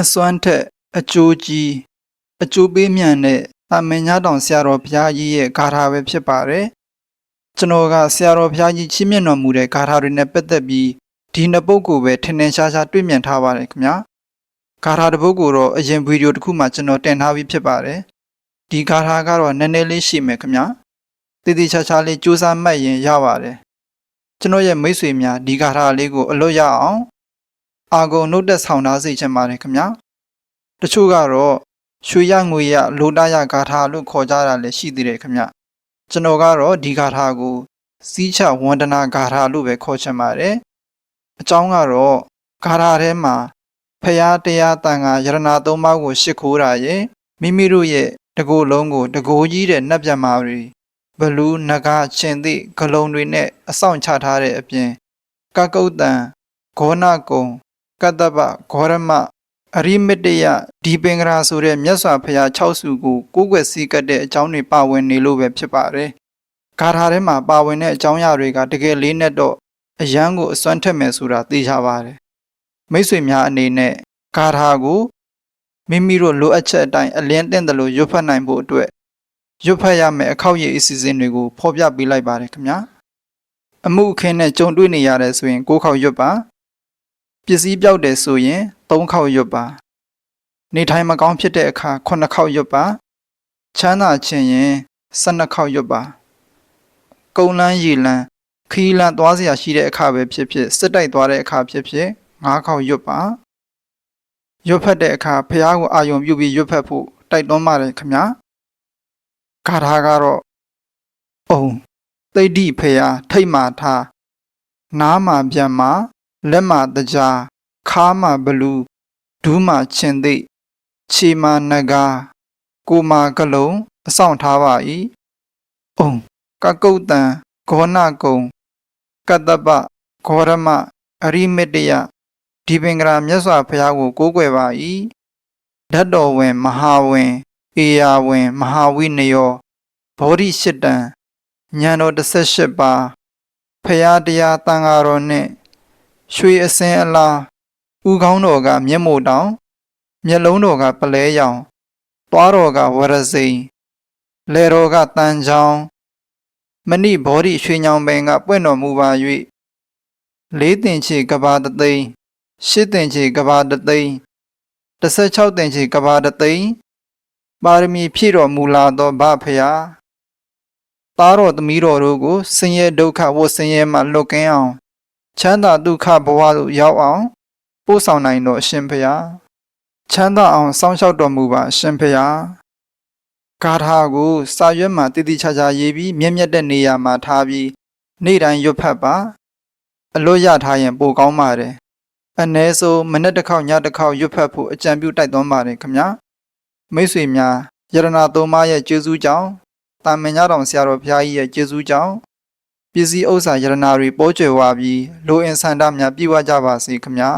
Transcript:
အစွမ်းထက်အကျိုးကြီးအကျိုးပေးမြန်တဲ့တာမင်ညာတောင်ဆရာတော်ဘုရားကြီးရဲ့ဂါထာပဲဖြစ်ပါတယ်ကျွန်တော်ကဆရာတော်ဘုရားကြီးချီးမြှင့်တော်မူတဲ့ဂါထာတွေနဲ့ပတ်သက်ပြီးဒီနှစ်ပုဒ်ကိုပဲထင်ထင်ရှားရှားတွေ့မြင်ထားပါတယ်ခင်ဗျာဂါထာတစ်ပုဒ်ကိုတော့အရင်ဗီဒီယိုတစ်ခုမှကျွန်တော်တင်ထားပြီးဖြစ်ပါတယ်ဒီဂါထာကတော့နည်းနည်းလေးရှိမယ်ခင်ဗျာတည်တည်ချာချာလေးစူးစမ်းမှတ်ရင်ရပါတယ်ကျွန်တော်ရဲ့မိတ်ဆွေများဒီဂါထာလေးကိုအလွတ်ရအောင် အာဂုံနှုတ်သက်ဆောင်ထားစေချင်ပါတယ်ခင်ဗျာတချို့ကတော့ရွှေရငွေရလိုတရဂါထာလို့ခေါ်ကြတာလည်းရှိသေးတယ်ခင်ဗျကျွန်တော်ကတော့ဒီဂါထာကိုစီးချဝန္ဒနာဂါထာလို့ပဲခေါ်ချင်ပါတယ်အကြောင်းကတော့ဂါထာထဲမှာဖရာတရားတန်ခါယရနာသုံးပါးကိုရှ िख ိုးတာရဲ့မိမိတို့ရဲ့တကိုယ်လုံးကိုတကိုယ်ကြီးတဲ့နတ်ပြမာတွေဘလူးနဂါချင်းသိဂလုံးတွေနဲ့အဆောင်ချထားတဲ့အပြင်ကကုတ်တန်ဂောနကုံ ကတ္တပဂေါရမအရိမတယဒီပင်္ဂရာဆိုတဲ့မြတ်စွာဘုရား6စုကိုကိုးကွယ်စည်းကပ်တဲ့အကြောင်းတွေပါဝင်နေလို့ပဲဖြစ်ပါတယ်။ဂါထာထဲမှာပါဝင်တဲ့အကြောင်းအရာတွေကတကယ်လေးနဲ့တော့အယံကိုအစွမ်းထက်မယ်ဆိုတာသိကြပါတယ်။မိတ်ဆွေများအနေနဲ့ဂါထာကိုမိမိတို့လိုအပ်ချက်အတိုင်းအလင်းတင်တယ်လို့ရွတ်ဖတ်နိုင်ဖို့အတွက်ရွတ်ဖတ်ရမယ့်အခောက်ရည်အစီအစဉ်တွေကိုဖော်ပြပေးလိုက်ပါတယ်ခင်ဗျာ။အမှုအခင်းနဲ့ကြုံတွေ့နေရတယ်ဆိုရင်ကိုးခေါက်ရွတ်ပါ ပစ္စည်းပြောက်တယ်ဆိုရင်၃ခေါက်ရွတ်ပါနေထိုင်မကောင်းဖြစ်တဲ့အခါ9ခေါက်ရွတ်ပါချမ်းသာခြင်းရင်12ခေါက်ရွတ်ပါကုံလန်းရီလန်းခီးလန်းသွားเสียရှိတဲ့အခါပဲဖြစ်ဖြစ်စစ်တိုက်သွားတဲ့အခါဖြစ်ဖြစ်9ခေါက်ရွတ်ပါရွတ်ဖတ်တဲ့အခါဖះကိုအာယုံပြုပြီးရွတ်ဖတ်ဖို့တိုက်တွန်းပါတယ်ခင်ဗျာဂါထာကတော့အုံသိဋ္ဌိဖះထိတ်မာထားနားမှာပြန်မှာ လက်မတကြားခါမဘလူးဒူးမချင်သိခြေမနဂါကိုမာကလုံးအဆောင်ထားပါ၏အုံကကုတ်တံဂောနကုံကတ္တပဂေါရမအရိမတယဒီပင်္ဂရာမြတ်စွာဘုရားကိုကိုးကွယ်ပါ၏ဓာတ်တော်ဝင် မဟာဝင်အေယာဝင် မဟာဝိနယောဘောဓိရှစ်တံဉာဏ်တော်18ပါးဖရာတရားတန်ဃာတော်နှင့် ရွှေအစင်းအလားဥကောင်းတော်ကမျက်မို့တောင် မျက်လုံးတော်ကပလဲရောင်သွားတော်ကဝရစိန်လေတော်ကတန်ချောင်းမဏိဘောဓိရွှေညောင်ပင်ကပွင့်တော်မူပါ၍လေးတင်ချေကဘာတသိန်းရှစ်တင်ချေကဘာတသိန်း16တင်ချေကဘာတသိန်းပါရမီဖြည့်တော်မူလာသောဗဖရာသားတော်သမီးတော်တို့ကိုဆင်းရဲဒုက္ခဝတ်ဆင်းရဲမှလွတ်ကင်းအောင် ချမ်းသာဒုက္ခဘဝသို့ရောက်အောင်ပို့ဆောင်နိုင်တော်အရှင်ဖျားချမ်းသာအောင်စောင့်ရှောက်တော်မူပါအရှင်ဖျားဂါထာကိုစာရွက်မှာတည်တည်ချာချာရေးပြီးမြင့်မြတ်တဲ့နေရာမှာထားပြီးနေ့တိုင်းရွတ်ဖတ်ပါအလွတ်ရထားရင်ပိုကောင်းပါတယ်အ ਨੇ ဆိုမနေ့တစ်ခေါက်ညတစ်ခေါက်ရွတ်ဖတ်ဖို့အကြံပြုတိုက်တွန်းပါတယ်ခင်ဗျာမိတ်ဆွေများယရနာသုံးပါးရဲ့ကျေးဇူးကြောင့်တာမင်ညတော်ဆရာတော်ဘုရားကြီးရဲ့ကျေးဇူးကြောင့် ပစ္စည်းဥစ္စာယရနာတွေပိုးကျွယ်ဝပြီးလိုအင်ဆန္ဒများပြည့်ဝကြပါစေခင်ဗျာ